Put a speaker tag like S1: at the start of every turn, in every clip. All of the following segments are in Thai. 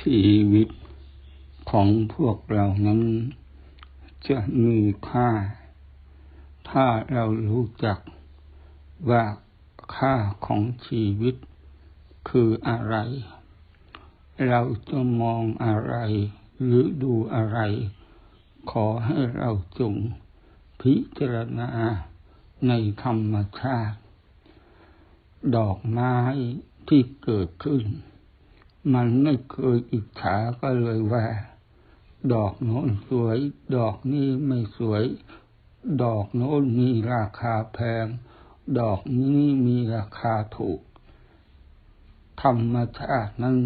S1: ชีวิตของพวกเรานั้น จะมีค่า ถ้าเรารู้จักว่าค่าของชีวิตคืออะไร เราจะมองอะไร หรือดูอะไร ขอให้เราจงพิจารณาในธรรมชาติ ดอกไม้ที่เกิดขึ้น มันไม่เคยอิจฉาก็เลยว่า ดอกโน้นสวย ดอกนี้ไม่สวย ดอกโน้นมีราคาแพง ดอกนี้มีราคาถูก ธรรมชาตินั้น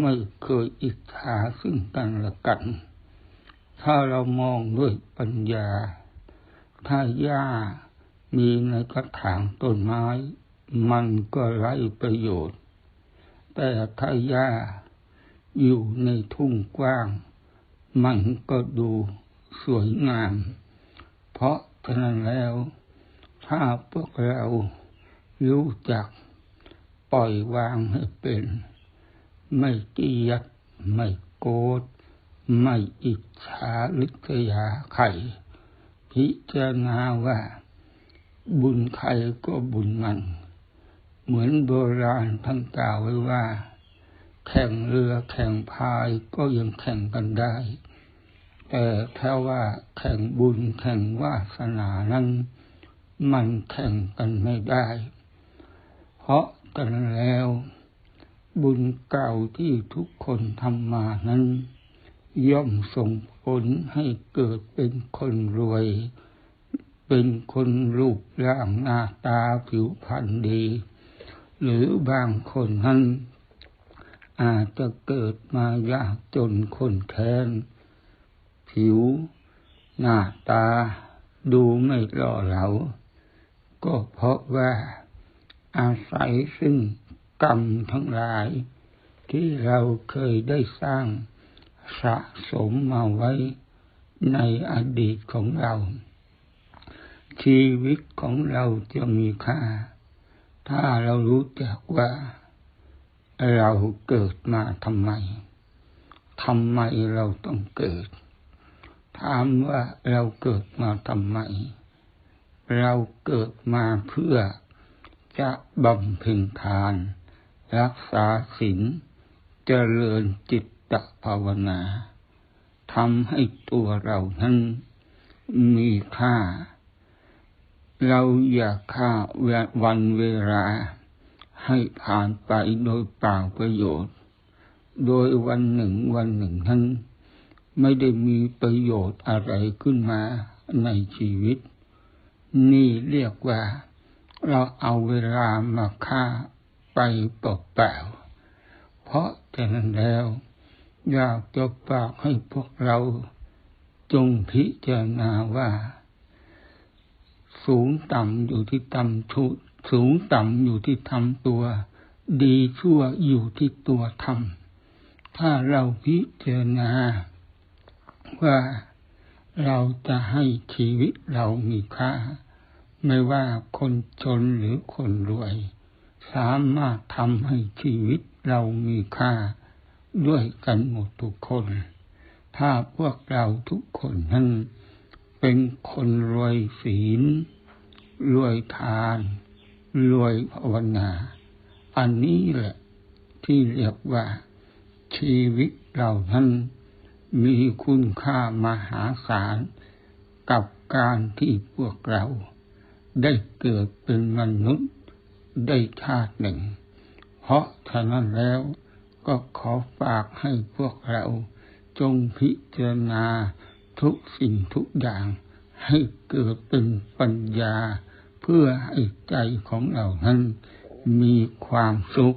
S1: ไม่เคยอิจฉาซึ่งกันและกัน ถ้าเรามองด้วยปัญญา ถ้าหญ้ามีในกระถางต้นไม้ มันก็ไร้ประโยชน์ แต่ถ้าหญ้าอยู่ในทุ่งกว้าง มันก็ดูสวยงาม เพราะฉะนั้นแล้ว ถ้าพวกเรารู้จักปล่อยวางให้เป็น ไม่เกียดไม่โกรธไม่อิจฉาลิษยาใครพิจารณาว่า บุญใครก็บุญมัน เหมือนโบราณท่านกล่าวไว้ว่า แข่งเรือแข่งพายก็ยังแข่งกันได้ แต่ถ้าว่าแข่งบุญแข่งวาสนานั้นมันแข่งกันไม่ได้ เพราะกันแล้ว บุญเก่าที่ทุกคนทำมานั้น ย่อมส่งผลให้เกิดเป็นคนรวย เป็นคนรูปร่างหน้าตาผิวพรรณดี หรือบางคนนั้นอาจจะเกิดมายากจนคนแค้นผิว หน้าตาดูไม่หล่อเหลา ก็เพราะว่าอาศัยซึ่งกรรมทั้งหลาย ที่เราเคยได้สร้างสะสมมาไว้ในอดีตของเรา ชีวิตของเราจะมีค่า ถ้าเรารู้จักว่าเราเกิดมาทำไม ทำไมเราต้องเกิด ถามว่าเราเกิดมาทำไม เราเกิดมาเพื่อจะบำเพ็ญทาน รักษาศีลเจริญจิตตภาวนาทำให้ตัวเรานั้นมีค่า เราอย่าฆ่าวันเวลาให้ผ่านไปโดยเปล่าประโยชน์ โดยวันหนึ่งวันหนึ่งนั้น ไม่ได้มีประโยชน์อะไรขึ้นมาในชีวิต นี่เรียกว่า เราเอาเวลามาฆ่าไปเปล่าๆเพราะฉะนั้นแล้ว อยากจะฝากให้พวกเราจงพิจารณาว่า สูงต่ำอยู่ที่ต่ำชุสูงต่ำอยู่ที่ทำตัว ดีชั่วอยู่ที่ตัวทำถ้าเราพิจารณาว่าเราจะให้ชีวิตเรามีค่า ไม่ว่าคนจนหรือคนรวย สามารถทำให้ชีวิตเรามีค่า ด้วยกันหมดทุกคน ถ้าพวกเราทุกคนนั้นเป็นคนรวยศีล รวยทานรวยภาวนา อันนี้แหละที่เรียกว่าชีวิตเรานั้นมีคุณค่ามหาศาลกับการที่พวกเรา ได้เกิดเป็นมนุษย์ได้ชาติหนึ่ง เพราะฉะนั้นแล้วก็ขอฝากให้พวกเราจงพิจารณาทุกสิ่งทุกอย่าง ให้เกิดเป็นปัญญา เพื่อให้ใจของเรานั้นมีความสุข